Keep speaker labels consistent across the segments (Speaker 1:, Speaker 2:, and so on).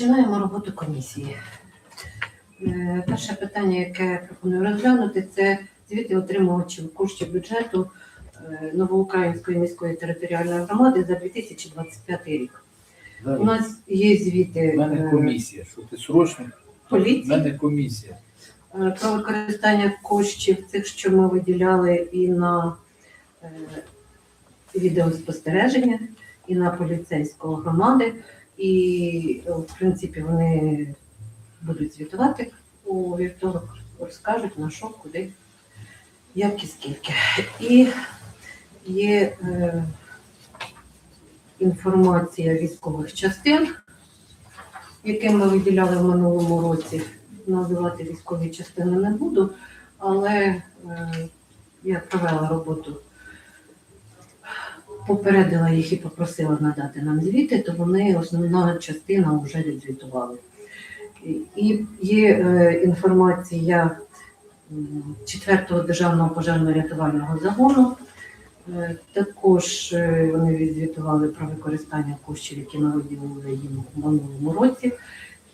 Speaker 1: Починаємо роботу комісії. Е, Перше питання, яке я пропоную розглянути, це звіти отримувачів коштів бюджету е, Новоукраїнської міської територіальної громади за 2025 рік. У нас є звіти
Speaker 2: У мене
Speaker 1: е,
Speaker 2: комісія. Що ти срочно? У мене комісія.
Speaker 1: про використання коштів цих, що ми виділяли і на відеоспостереження, і на поліцейського громади. І, е, в принципі, вони будуть звітувати у вівторок, розкажуть на що, куди, як і скільки. І є е, інформація військових частин, яким ми виділяли в минулому році. Називати військові частини не буду, але е, я провела роботу попередила їх і попросила надати нам звіти, то вони основна частина вже відзвітували. І- є е, інформація м, 4-го державного пожежно-рятувального загону. Е, Також е, вони відзвітували про використання коштів, які ми виділили їм у минулому році.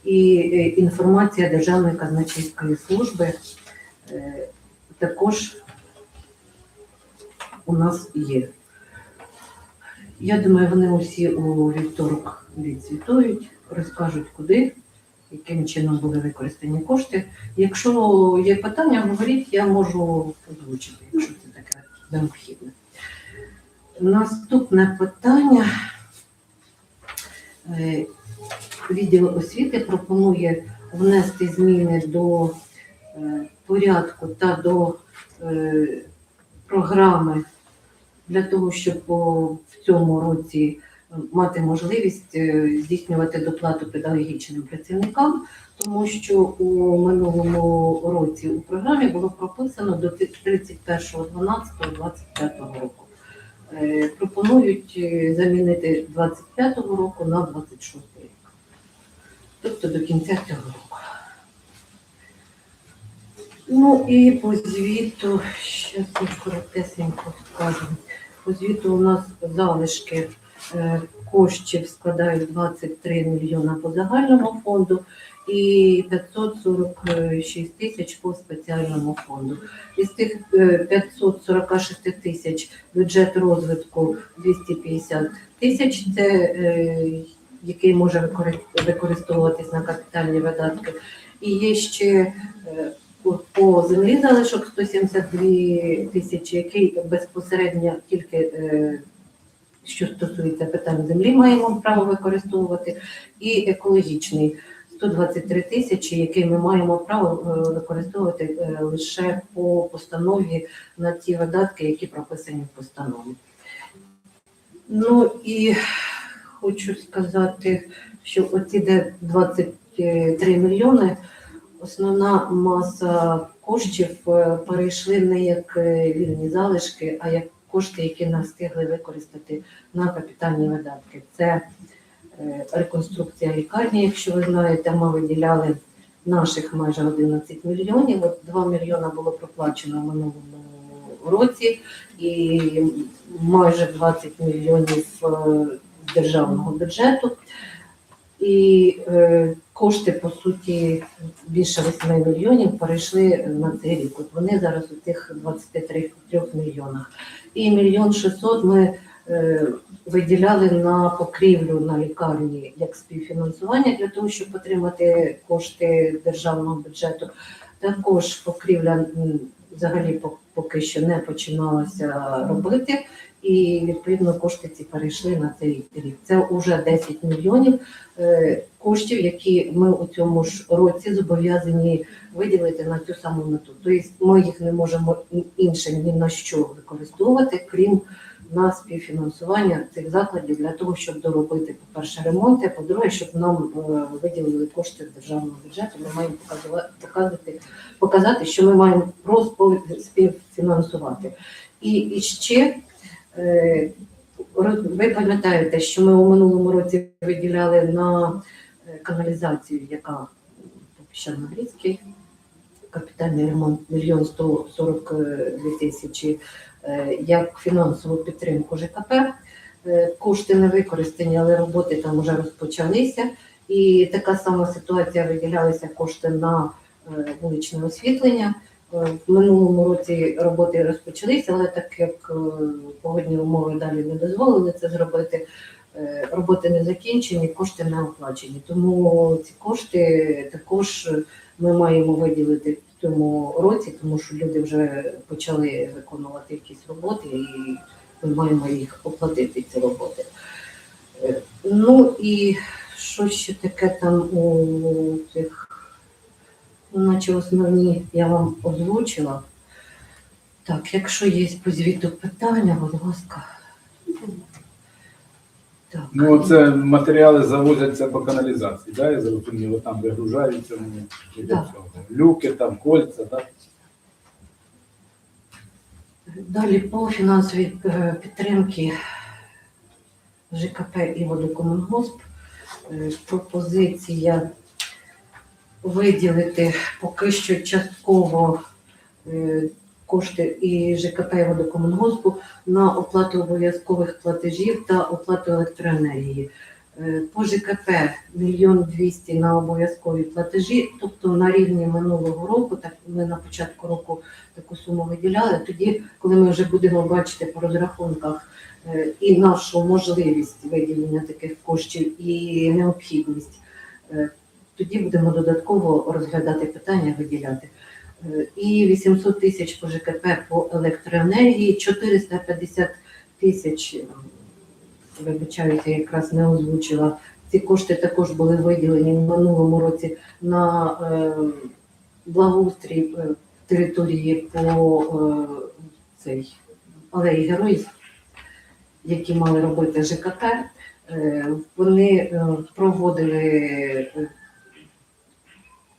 Speaker 1: І інформація Державної казначейської служби також у нас є. Я думаю, вони усі у вівторок відзвітують, розкажуть куди, яким чином були використані кошти. Якщо є питання, говоріть, я можу озвучити, якщо це таке необхідне. Наступне питання. Е, Відділ освіти пропонує внести зміни до е, порядку та до е, програми для того, щоб в цьому році мати можливість е, здійснювати доплату педагогічним працівникам, тому що у минулому році у програмі було прописано до 31.12.25 року. Е, Пропонують е, замінити 25 року на 26 рік, тобто до кінця цього року. Ну і по звіту, зараз я коротесенько скажу. По звіту у нас залишки е, коштів складають 23 мільйона по загальному фонду і 546 тисяч по спеціальному фонду. Із тих е, 546 тисяч бюджет розвитку 250 тисяч, це е, який може викори- використовуватись на капітальні видатки. І є ще е, по- землі залишок 172 тисячі, який безпосередньо тільки е, що стосується питань землі, маємо право використовувати, і екологічний 123 тисячі, який ми маємо право е, використовувати е, лише по постанові на ті видатки, які прописані в постанові. Ну і хочу сказати, що оці де 23 мільйони основна маса коштів е, перейшли не як е, вільні залишки, а як кошти, які не встигли використати на капітальні видатки. Це е, реконструкція лікарні, якщо ви знаєте, ми виділяли наших майже 11 мільйонів. От 2 мільйона було проплачено в минулому році, і майже 20 мільйонів державного бюджету. І кошти, по суті, більше 8 мільйонів перейшли на цей рік. От вони зараз у тих 23 мільйонах. І мільйон 600 ми е, виділяли на покрівлю на лікарні як співфінансування для того, щоб отримати кошти державного бюджету. Також покрівля взагалі поки що не починалася робити. І відповідно кошти ці перейшли на цей рік. Це вже 10 мільйонів е, коштів, які ми у цьому ж році зобов'язані виділити на цю саму мету. Тобто ми їх не можемо інше ні на що використовувати, крім на співфінансування цих закладів для того, щоб доробити, по-перше, ремонти, по-друге, щоб нам е, виділили кошти з державного бюджету. Ми маємо показати, показати, що ми маємо просто співфінансувати. І, і ще ви пам'ятаєте, що ми у минулому році виділяли на е, каналізацію, яка по Піщано-Грицькій, капітальний ремонт мільйон 142 тисячі е, як фінансову підтримку ЖКП. Е, Кошти не використані, але роботи там вже розпочалися. І така сама ситуація виділялися кошти на е, вуличне освітлення. Е, В минулому році роботи розпочалися, але так як е, погодні умови далі не дозволили це зробити, е, роботи не закінчені, кошти не оплачені. Тому ці кошти також ми маємо виділити в цьому році, тому що люди вже почали виконувати якісь роботи, і ми маємо їх оплатити, ці роботи. Ну і що ще таке там у цих, наче основні я вам озвучила. Так, якщо є по звіту питання, будь ласка. Так.
Speaker 2: Ну, це матеріали завозяться по каналізації, да, я зрозумів, там вигружаються вони. Люки, там, кольця, так?
Speaker 1: Далі по фінансовій е, підтримки ЖКП і водокомунгосп е, пропозиція виділити поки що частково е, кошти і ЖКП і водокомунгоспу на оплату обов'язкових платежів та оплату електроенергії. Е, По ЖКП мільйон двісті на обов'язкові платежі, тобто на рівні минулого року, так ми на початку року таку суму виділяли. Тоді, коли ми вже будемо бачити по розрахунках е, і нашу можливість виділення таких коштів, і необхідність, тоді будемо додатково розглядати питання, виділяти. Е, І 800 тисяч по ЖКП по електроенергії, 450 тисяч, е, вибачаюся, якраз не озвучила. Ці кошти також були виділені в минулому році на е, благоустрій е, території по е, цей алеї героїв, які мали робити ЖКП. Е, Вони е, проводили,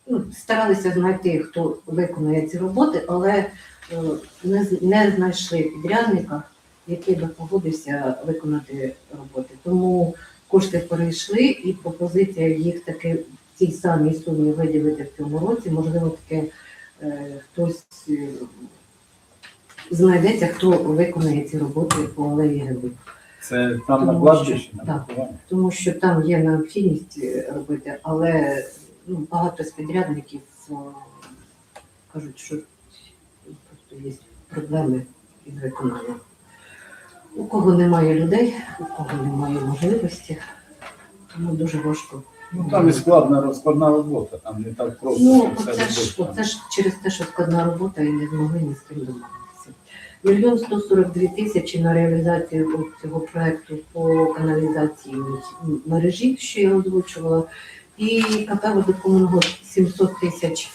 Speaker 1: ну, старалися знайти, хто виконує ці роботи, але е, не, не знайшли підрядника, який би погодився виконати роботи. Тому кошти перейшли, і пропозиція їх таки в цій самій сумі виділити в цьому році. Можливо, таке е, хтось е, знайдеться, хто виконує ці роботи по алеї героїв.
Speaker 2: Це там на
Speaker 1: Тому
Speaker 2: кладбищі,
Speaker 1: що- так. Тому що там є необхідність е, робити, але ну, багато з підрядників е, кажуть, що просто є проблеми із виконанням. У кого немає людей, у кого немає можливості, тому дуже важко.
Speaker 2: Ну, там і складна, складна робота, там не так просто
Speaker 1: Ну, оце ж, оце ж через те, що складна робота і не змогли ні з ким домовитися. Мільйон 142 тисячі на реалізацію цього проекту по каналізації мережі, що я озвучувала, і КП «Водокомунгос» 700 тисяч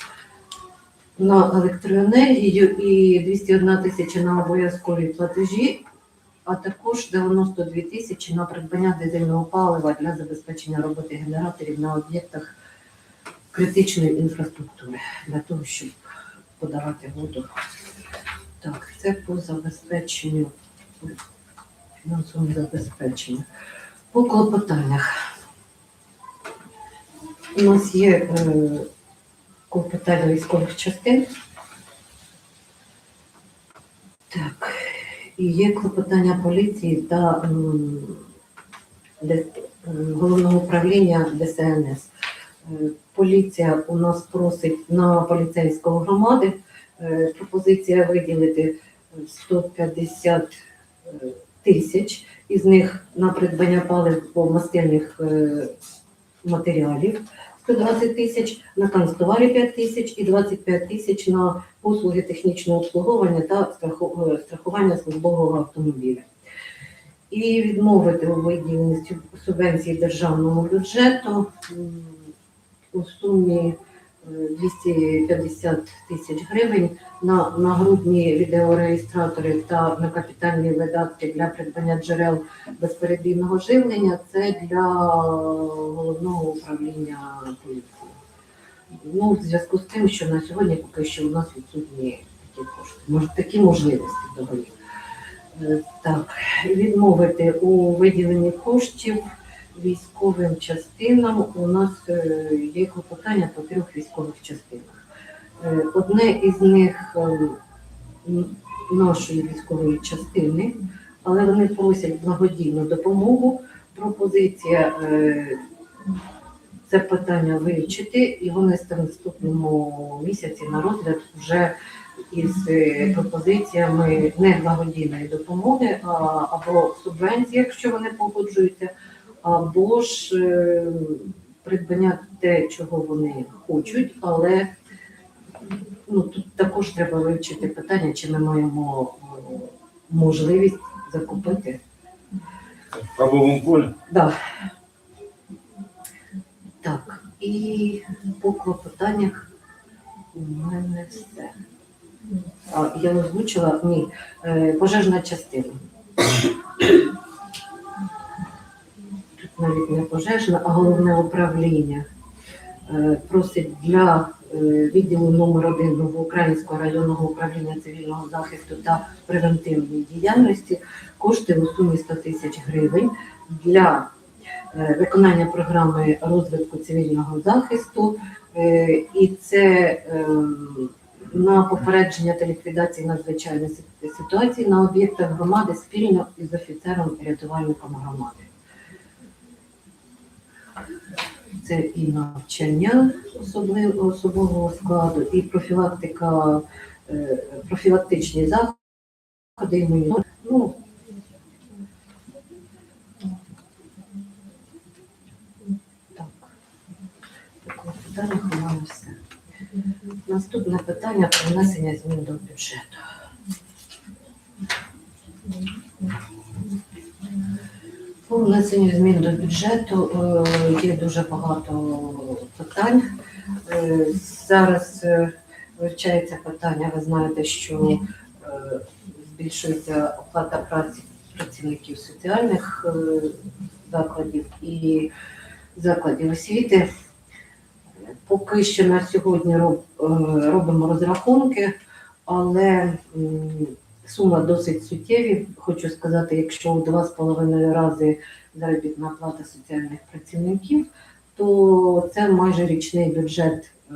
Speaker 1: на електроенергію і 201 тисяча на обов'язкові платежі, а також 92 тисячі на придбання дизельного палива для забезпечення роботи генераторів на об'єктах критичної інфраструктури для того, щоб подавати воду. Так, це по забезпеченню, фінансовому забезпеченню. По клопотаннях. У нас є е, клопотання військових частин. Так, і є клопотання поліції та головного управління ДСНС. Е, Поліція у нас просить на поліцейського громади е, пропозиція виділити 150 е, тисяч, із них на придбання палив по мастильних матеріалів 120 тисяч, на канцтоварі 5 тисяч і 25 тисяч на послуги технічного обслуговування та е, страхування службового автомобіля. І відмовити у виділенні суб- субвенції державного бюджету у сумі 250 тисяч гривень на нагрудні відеореєстратори та на капітальні видатки для придбання джерел безперебійного живлення. Це для головного управління поліції. Ну, в зв'язку з тим, що на сьогодні поки що у нас відсутні такі кошти, може такі можливості взагалі. Е, Так, відмовити у виділенні коштів військовим частинам. У нас е, є клопотання по трьох військових частинах. Е, Одне із них е, нашої військової частини, але вони просять благодійну допомогу. Пропозиція е, це питання вивчити і винести в наступному місяці на розгляд вже із пропозиціями не благодійної допомоги, або субвенції, якщо вони погоджуються, або ж е, придбання те, чого вони хочуть, але ну, тут також треба вивчити питання, чи ми маємо е, можливість закупити.
Speaker 2: В правовому.
Speaker 1: Да. Так, і по клопотаннях у мене все. А, я озвучила, ні, е, пожежна частина. Навіть не пожежна, а головне управління. Е, Просить для е, відділу номер 1 Новоукраїнського районного управління цивільного захисту та превентивної діяльності кошти у сумі 100 тисяч гривень для е, виконання програми розвитку цивільного захисту, і це ем, на попередження та ліквідації надзвичайних си- ситуацій на об'єктах громади спільно із офіцером рятувальником громади. Це і навчання особливо особового складу, і профілактика, е, профілактичні заходи, імунізація. Ну, Так. Наступне питання про внесення змін до бюджету. По внесенню змін до бюджету е, є дуже багато питань. Е, Зараз е, вивчається питання, ви знаєте, що збільшується оплата праці працівників соціальних закладів і закладів освіти. Поки що на сьогодні робимо розрахунки, але сума досить суттєві. Хочу сказати, якщо у два з половиною рази заробітна плата соціальних працівників, то це майже річний бюджет, е,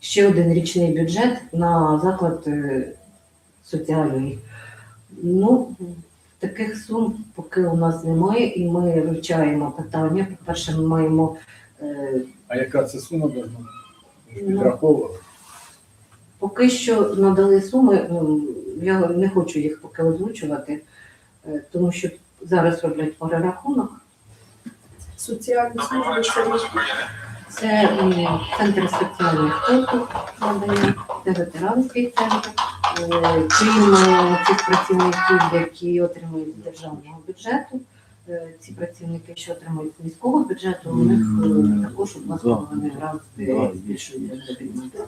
Speaker 1: ще один річний бюджет на заклад е, соціальний. Ну, таких сум поки у нас немає, і ми вивчаємо питання. По-перше, ми маємо е,
Speaker 2: А яка це сума бути?
Speaker 1: Ну.
Speaker 2: Підраховували?
Speaker 1: Поки що надали суми, ну, я не хочу їх поки озвучувати, е, тому що зараз роблять перерахунок.
Speaker 3: Соціальні служби це
Speaker 1: і центр соціальних послуг надає, це ветеранський центр. Е, Крім е, цих працівників, які отримують з державного бюджету, е, ці працівники, що отримують з міського бюджету, у них е, також у два з половиною рази збільшується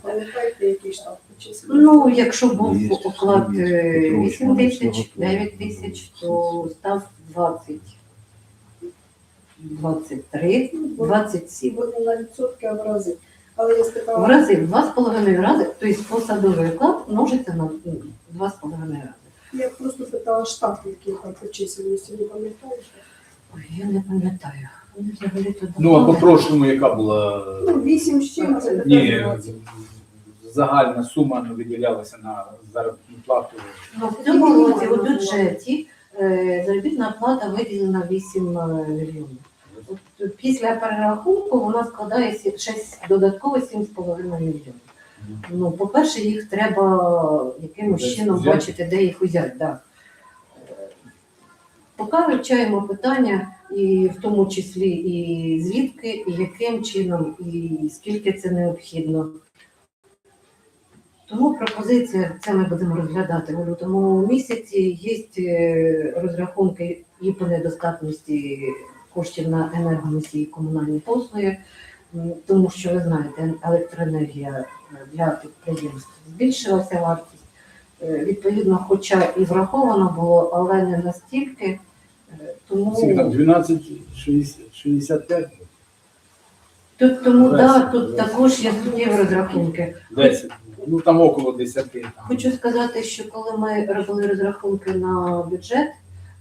Speaker 3: пам'ятаєте, який штат почислений?
Speaker 1: Ну, якщо був оклад
Speaker 4: Сергій
Speaker 1: е,
Speaker 4: Петрович,
Speaker 1: 8 тисяч,
Speaker 4: всього
Speaker 1: 9 тисяч, то став 20, 23, 27.
Speaker 3: Вони на відсотки, а в рази. Але я
Speaker 1: В
Speaker 3: спитала,
Speaker 1: рази, в 2,5 рази, тобто посадовий оклад множиться на ну, 2,5 рази.
Speaker 3: я просто питала штат, який там почисленості, не пам'ятаєш?
Speaker 1: Ой, я не пам'ятаю. Вони взагалі тут
Speaker 2: Ну, а по прошлому яка була?
Speaker 3: Ну, вісім з чимось,
Speaker 2: Ні, загальна сума не виділялася на заробітну плату.
Speaker 1: Ну, в цьому році у бюджеті е, заробітна плата виділена 8 мільйонів. От Після перерахунку вона складає сі- додатково 7,5 мільйонів. Ну, по-перше, їх треба якимось
Speaker 2: Десь
Speaker 1: чином
Speaker 2: взяти.
Speaker 1: бачити, де їх взяти. Да. Поки вивчаємо питання, і в тому числі і звідки, і яким чином, і скільки це необхідно. Тому пропозиція, це ми будемо розглядати у лютому місяці. Є е, розрахунки і по недостатності коштів на енергоносії комунальні послуги, тому що ви знаєте, електроенергія для підприємств збільшилася вартість. Е, Відповідно, хоча і враховано було, але не настільки. Тому
Speaker 2: Скільки там 12, 65?
Speaker 1: тут, тому да, тут також є суттєві розрахунки.
Speaker 2: 10. Ну там около 10. Там.
Speaker 1: Хочу сказати, що коли ми робили розрахунки на бюджет,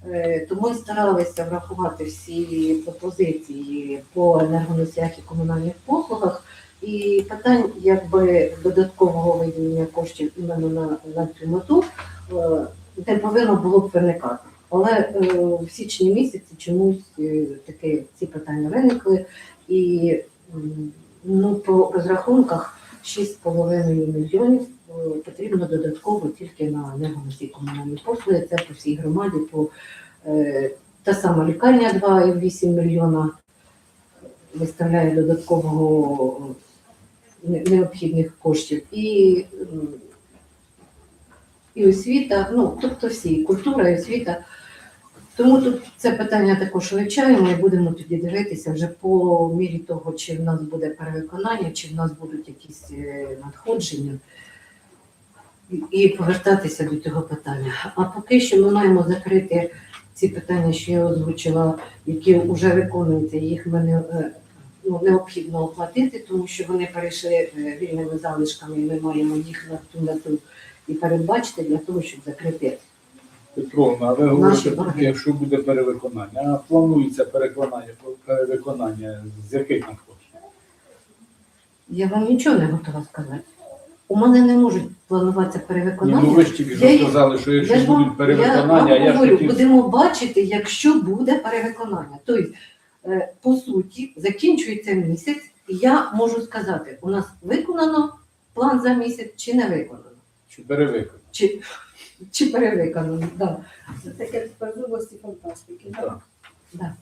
Speaker 1: е, то ми старалися врахувати всі пропозиції по енергоносіях і комунальних послугах. І питань якби додаткового виділення коштів іменно на, на цю мету е, не повинно було б виникати. Але е, в січні місяці чомусь е, таке ці питання виникли, і ну, по розрахунках 6,5 мільйонів е, потрібно додатково тільки на енергоносій комунальні послуги. Це по всій громаді, по та сама лікарня 2,8 мільйона виставляє додаткового необхідних коштів. І, і освіта, ну, тобто всі, культура, і освіта. Тому тут це питання також вивчаємо і будемо тоді дивитися вже по мірі того, чи в нас буде перевиконання, чи в нас будуть якісь е, надходження. І- повертатися до цього питання. А поки що ми маємо закрити ці питання, що я озвучила, які вже виконуються, їх ми не, е, ну, необхідно оплатити, тому що вони перейшли е, вільними залишками, і ми маємо їх на ту мету і передбачити для того, щоб закрити.
Speaker 2: Петровна, а ви
Speaker 1: Наші
Speaker 2: говорите, якщо буде перевиконання, а планується переконання, перевиконання з яких надходжень?
Speaker 1: Я вам нічого не готова сказати. У мене не можуть плануватися перевиконання.
Speaker 2: ну ви ж тільки
Speaker 1: Я
Speaker 2: що сказали, що якщо
Speaker 1: Я
Speaker 2: будуть перевиконання,
Speaker 1: я
Speaker 2: я, ж
Speaker 1: говорю,
Speaker 2: хотів...
Speaker 1: будемо бачити, якщо буде перевиконання. Тобто, е, по суті, закінчується місяць, і я можу сказати, у нас виконано план за місяць чи не виконано,
Speaker 2: Чи перевиконання.
Speaker 1: Чи, чи перевиконано. Да.
Speaker 3: Це таке області фантастики. да?
Speaker 2: Так.
Speaker 1: Да.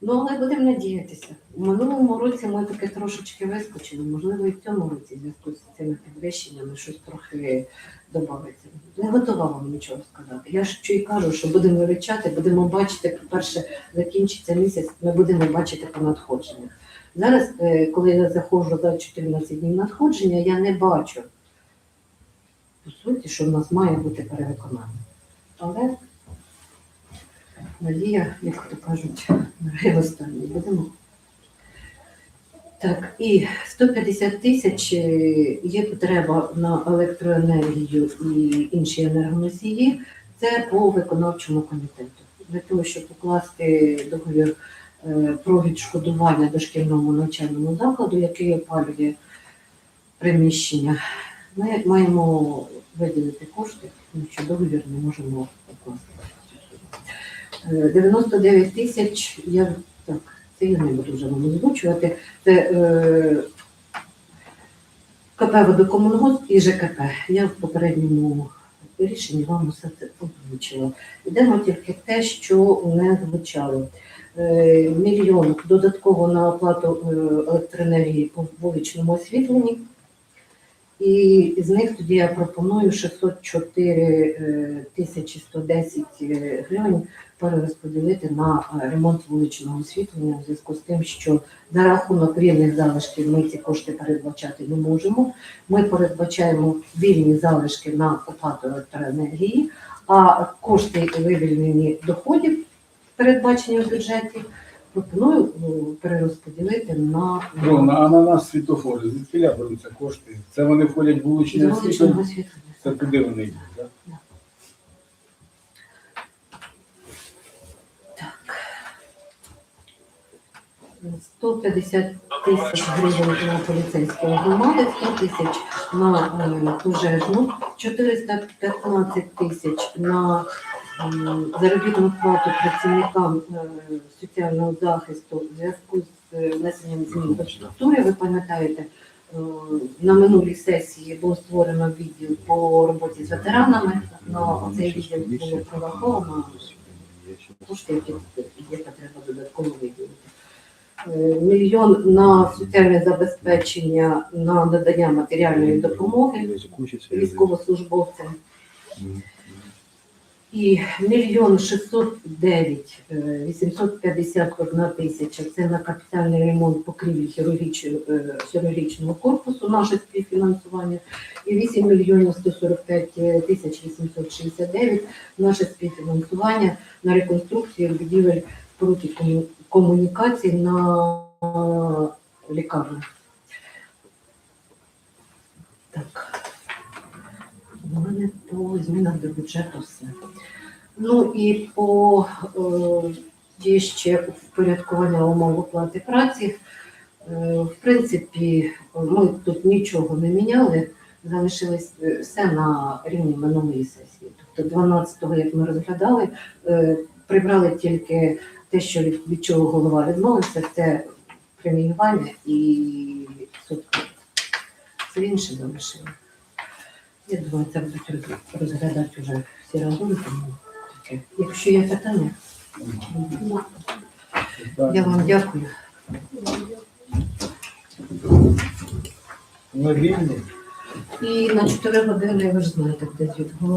Speaker 1: Ну, але будемо надіятися. У минулому році ми таки трошечки вискочили, можливо, і в цьому році в зв'язку з цими підвищеннями щось трохи додається. Не готова вам нічого сказати. Я ж що й кажу, що будемо вивчати, будемо бачити, по-перше, закінчиться місяць, ми будемо бачити по надходженнях. Зараз, е, коли я заходжу за 14 днів надходження, я не бачу, по суті, що в нас має бути перевиконання. Але Надія, як то кажуть, грає останній. Будемо. Так, і 150 тисяч е, є потреба на електроенергію і інші енергоносії. Це по виконавчому комітету. Для того, щоб укласти договір е, про відшкодування дошкільному навчальному закладу, який опалює приміщення, ми маємо виділити кошти, тому що договір не можемо. Е, 99 тисяч, я так, це я не буду вже вам озвучувати. Це е, КП водокомунгосп і ЖКП. Я в попередньому рішенні вам усе це озвучила. Йдемо тільки те, що не звучало. Е, мільйон додатково на оплату е, електроенергії по вуличному освітленні. І з них тоді я пропоную 604 е, тисячі 110 е, гривень перерозподілити на е, ремонт вуличного освітлення в зв'язку з тим, що за рахунок вільних залишків ми ці кошти передбачати не можемо. Ми передбачаємо вільні залишки на оплату електроенергії, а кошти вивільнені доходів, передбачені в бюджеті, пропоную ну, перерозподілити на
Speaker 2: Петровна, а на нас світофори, звідки беруться кошти? Це вони входять в вуличне освітлення? Це куди вони йдуть? так?
Speaker 1: Так. 150 тисяч гривень на поліцейської громади, 100 тисяч на е, пожежну, 415 тисяч на заробітну плату працівникам е, соціального захисту в зв'язку з е, внесенням змін до структури. Ви пам'ятаєте, е, на минулій сесії було створено відділ по роботі з ветеранами. На цей відділ було прораховано кошти, які є потреба додатково виділити. Е, Мільйон на соціальне забезпечення на надання матеріальної допомоги військовослужбовцям і мільйон 609 е, 851 тисяча це на капітальний ремонт покрівлі е, хірургічного корпусу, наше співфінансування, і 8 мільйонів 145 тисяч 869 наше співфінансування на реконструкцію будівель споруд і комунікацій на лікарню. Так. У мене по змінах до бюджету все. Ну і по е, ще впорядкування умов оплати праці. Е, в принципі, ми тут нічого не міняли, залишилось е, все на рівні минулої сесії. Тобто 12-го, як ми розглядали, прибрали тільки те, що від, від чого голова відмовився, це преміювання і відсотки. Це інше залишили. Я думаю, це будуть розглядати вже всі разом. Тому таке. Якщо є питання, я вам дякую.
Speaker 4: Ми вільні.
Speaker 1: І на 4 години ви ж знаєте, де голови.